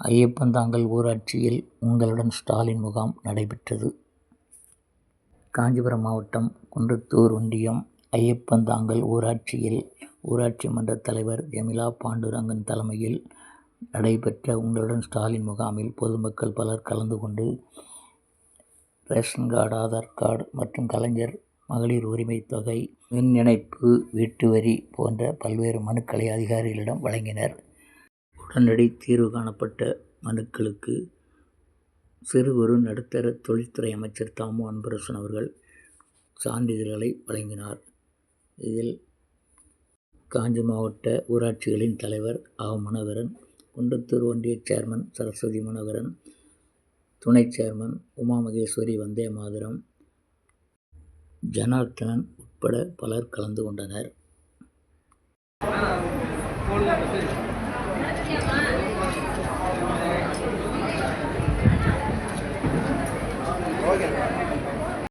ஐயப்பந்தாங்கல் ஊராட்சியில் உங்களுடன் ஸ்டாலின் முகாம் நடைபெற்றது. காஞ்சிபுரம் மாவட்டம் குன்றத்தூர் ஒன்றியம் ஐயப்பந்தாங்கல் ஊராட்சியில் ஊராட்சி மன்ற தலைவர் ஜெமிலா பாண்டுரங்கன் தலைமையில் நடைபெற்ற உங்களுடன் ஸ்டாலின் முகாமில் பொதுமக்கள் பலர் கலந்து கொண்டு ரேஷன் கார்டு, ஆதார் கார்டு மற்றும் கலைஞர் மகளிர் உரிமை தொகை, மின் இணைப்பு, வீட்டு வரி போன்ற பல்வேறு மனுக்களை அதிகாரிகளிடம் வழங்கினர். உடனடி தீர்வு காணப்பட்ட மனுக்களுக்கு சிறு குறு நடுத்தர தொழில்துறை அமைச்சர் தாமு அன்பரசன் அவர்கள் சான்றிதழ்களை வழங்கினார். இதில் காஞ்சி மாவட்ட ஊராட்சிகளின் தலைவர் ஆ. மனோகரன், குன்றத்தூர் ஒன்றிய சேர்மன் சரஸ்வதி மனோகரன், துணை சேர்மன் உமாமகேஸ்வரி வந்தேமாதரம், ஜனார்த்தனன் உட்பட பலர் கலந்து கொண்டனர். ஓகே.